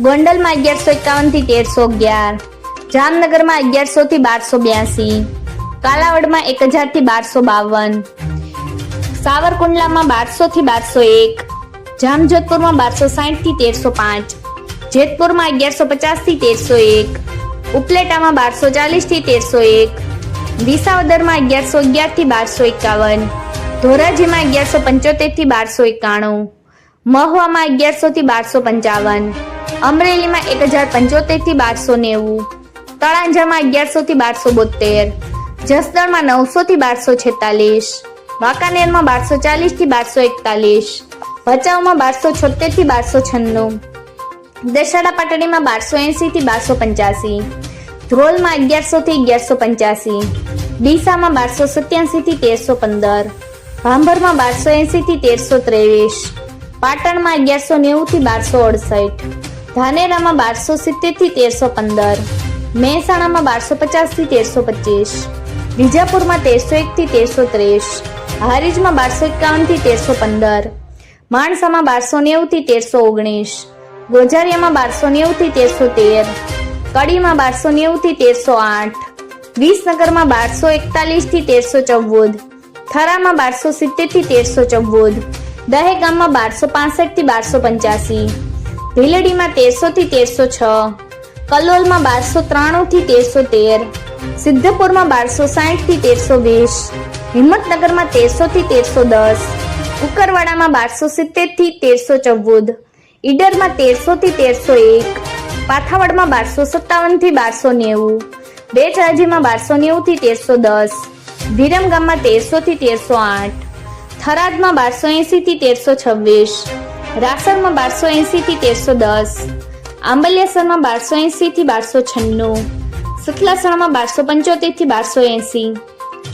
ગોંડલમાં અગિયારસો એકાવનથી તેરસો અગિયાર. જામનગરમાં અગિયારસો થી બારસો બ્યાસી. કાલાવડમાં એક હજારથી બારસો બાવન. સાવરકુંડલામાં બારસો થી બારસો એક. જામજોધપુરમાં બારસો સાઠથી તેરસો પાંચ. જેતપુરમાં અગિયારસો પચાસથી તેરસો એક. ઉપલેટામાં બારસો ચાલીસથી તેરસો એક. વિસાવદરમાં અગિયારસો અગિયારથી બારસો એકાવન. ધોરાજીમાં અગિયારસો પંચોતેરથી બારસો એકાણું. મહુવામાં અગિયારસો થી બારસો પંચાવન. અમરેલીમાં એક હજાર પંચોતેરથી બારસો નેવું. તળાંજામાં અગિયારસો થી બારસો બોતેર જસદણમાં નવસો થી બારસો છેતાલીસ. વાંકાનેરમાં બારસો ચાલીસથી બારસો એકતાલીસ. ભચાઉમાં બારસો છોતેરથી બારસો છન્નું. દશાડા પાટડીમાં બારસો એંસી થી બારસો પંચ્યાસી. ધ્રોલમાં અગિયારસો થી અગિયારસો પંચ્યાસી. ડીસામાં બારસો સત્યાસી થી તેરસો પંદર. ભાંભરમાં બારસો એંસી થી તેરસો ત્રેવીસ. પાટણમાં અગિયારસો નેવું થી બારસો અડસઠ. ધાનેરામાં બારસો સિત્તેરથી તેરસો પંદર. મહેસાણામાં બારસો પચાસથી તેરસો પચીસ. વિજાપુરમાં તેરસો એક થી તેરસો ત્રીસ. હારીજમાં બારસો એકાવનથી તેરસો પંદર. માણસામાં બારસો નેવું થી તેરસો ઓગણીસ. ગોઝારિયામાં બારસો નેવું થી તેરસો તેર. કડીમાં બારસો નેવું થી તેરસો આઠ. વિસનગરમાં બારસો એકતાલીસથી તેરસો ચૌદ. થરામાં બારસો સિત્તેરથી તેરસો ચૌદ. દહેગામમાં બારસો પાસઠથી બારસો પંચ્યાસી. ભીલડીમાં તેરસો થી તેરસો છ કલોલમાં બારસો ત્રાણું થી તેરસો તેર સિદ્ધપુરમાં બારસો સાઠથી તેરસો વીસ હિંમતનગરમાં તેરસો થી તેરસો દસ કુકરવાડામાં બારસો સિત્તેરથી તેરસો ચૌદ ઈડરમાં તેરસો થી તેરસો એક પાથાવડમાં બારસો સત્તાવનથી બારસો નેવું બેચરાજીમાં બારસો નેવું થી તેરસો દસ વિરમગામમાં તેરસો થી તેરસો આઠ થરાદમાં બારસો એંસી થી તેરસો છવ્વીસ રાસરમાં બારસો એંશીથી તેરસો દસ આંબલિયાસરમાં બારસો એંશીથી બારસો છન્નું સતલાસણામાં બારસો પંચોતેરથી બારસો એંસી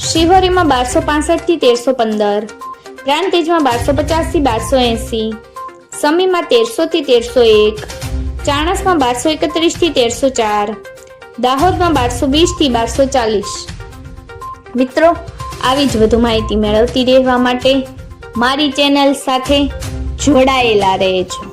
શિહોરીમાં બારસો પાસઠથી તેરસો પંદર પ્રાંતિજમાં બારસો પચાસથી બારસો એંસી સમીમાં તેરસોથી તેરસો એક, ચાણસમાં બારસો એકત્રીસથી તેરસો ચાર, દાહોદમાં બારસો વીસથી બારસો ચાલીસ. મિત્રો, આવી જ વધુ માહિતી મેળવતી રહેવા માટે મારી ચેનલ સાથે જોડાયેલા રહેજો